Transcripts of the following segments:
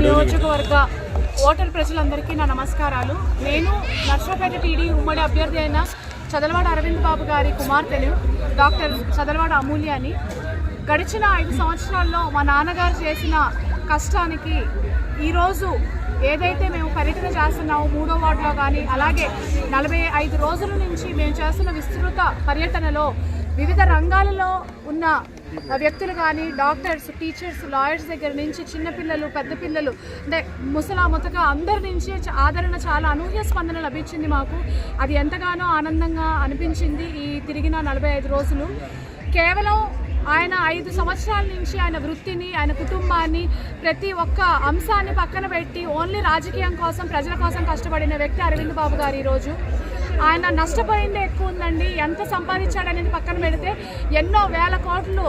నియోజకవర్గ ఓటర్ ప్రజలందరికీ నా నమస్కారాలు. నేను నర్సాపేట టీడీ ఉమ్మడి అభ్యర్థి అయిన చదలవాడ అరవింద్ బాబు గారి కుమార్తెలు డాక్టర్ చదలవాడ అమూల్యాని. గడిచిన ఐదు సంవత్సరాల్లో మా నాన్నగారు చేసిన కష్టానికి ఈరోజు ఏదైతే మేము పర్యటన చేస్తున్నామో మూడో వార్డులో కానీ అలాగే నలభై ఐదు రోజుల నుంచి మేము చేస్తున్న విస్తృత పర్యటనలో వివిధ రంగాలలో ఉన్న వ్యక్తులు కానీ డాక్టర్స్ టీచర్స్ లాయర్స్ దగ్గర నుంచి చిన్నపిల్లలు పెద్ద పిల్లలు అంటే ముసలా ముతక అందరి నుంచి చ- ఆదరణ చాలా అనూహ్య స్పందన లభించింది మాకు. అది ఎంతగానో ఆనందంగా అనిపించింది ఈ తిరిగిన నలభై ఐదు రోజులు. కేవలం ఆయన ఐదు సంవత్సరాల నుంచి ఆయన వృత్తిని ఆయన కుటుంబాన్ని ప్రతి ఒక్క అంశాన్ని పక్కన పెట్టి ఓన్లీ రాజకీయం కోసం ప్రజల కోసం కష్టపడిన వ్యక్తి అరవింద్ బాబు గారు ఈరోజు. ఆయన నష్టపోయిందే ఎక్కువ ఉందండి ఎంత సంపాదించాడనేది పక్కన పెడితే ఎన్నో వేల కోట్లు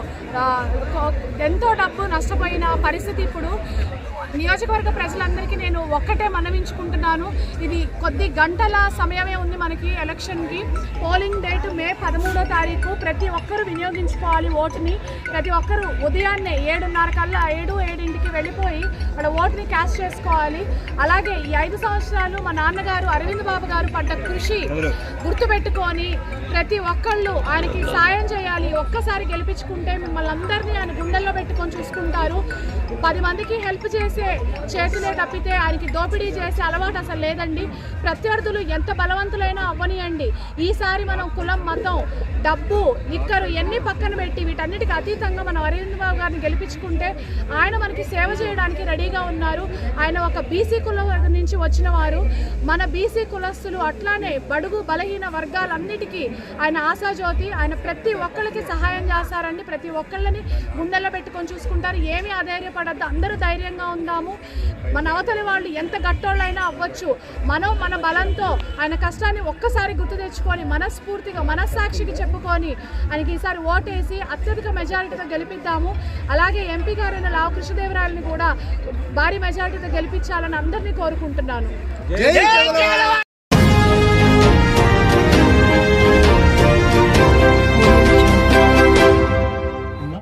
ఎంతో డబ్బు నష్టపోయిన పరిస్థితి ఇప్పుడు. నియోజకవర్గ ప్రజలందరికీ నేను ఒక్కటే మనవించుకుంటున్నాను. ఇది కొద్ది గంటల సమయమే ఉంది మనకి ఎలక్షన్కి. పోలింగ్ డేట్ మే పదమూడో తారీఖు. ప్రతి ఒక్కరూ వినియోగించుకోవాలి ఓటుని. ప్రతి ఒక్కరూ ఉదయాన్నే ఏడున్నర కల్లా ఏడు ఏడింటికి వెళ్ళిపోయి అక్కడ ఓటుని క్యాష్ చేసుకోవాలి. అలాగే ఈ ఐదు సంవత్సరాలు మా నాన్నగారు అరవింద్ బాబు గారు పడ్డ కృషి గుర్తుపెట్టుకొని ప్రతి ఒక్కళ్ళు ఆయనకి సాయం చేయాలి. ఒక్కసారి గెలిపించుకుంటే మిమ్మల్ని అందరినీ ఆయన గుండెల్లో పెట్టుకొని చూసుకుంటారు. పది మందికి హెల్ప్ చేసే చేతులే తప్పితే ఆయనకి దోపిడీ చేసే అలవాటు అసలు లేదండి. ప్రత్యర్థులు ఎంత బలవంతులైనా అవ్వనియండి. ఈసారి మనం కులం మతం డబ్బు ఇక్కరు ఎన్ని పక్కన పెట్టి వీటన్నిటికి అతీతంగా మనం అరవింద్ బాబు గారిని గెలిపించుకుంటే ఆయన మనకి సేవ చేయడానికి రెడీగా ఉన్నారు. ఆయన ఒక బీసీ కులం నుంచి వచ్చిన వారు. మన బీసీ కులస్తులు అట్లానే బడుగు బలహీన వర్గాలన్నిటికీ ఆయన ఆశాజ్యోతి. ఆయన ప్రతి ఒక్కరికి సహాయం చేస్తారండి. ప్రతి ఒక్కళ్ళని ముందల్లో పెట్టుకొని చూసుకుంటారు. ఏమీ అధైర్యపడద్దు. అందరూ ధైర్యంగా ఉందాము. మన అవతలి వాళ్ళు ఎంత గట్టోళ్ళైనా అవ్వచ్చు. మనం మన బలంతో ఆయన కష్టాన్ని ఒక్కసారి గుర్తు తెచ్చుకొని మనస్ఫూర్తిగా మనస్సాక్షికి చెప్పుకొని ఆయనకి ఈసారి ఓటేసి అత్యధిక మెజారిటీతో గెలిపిద్దాము. అలాగే ఎంపీ గారైన లావు కృష్ణదేవరాయలని కూడా భారీ మెజారిటీతో గెలిపించాలని అందరినీ కోరుకుంటున్నాను. జై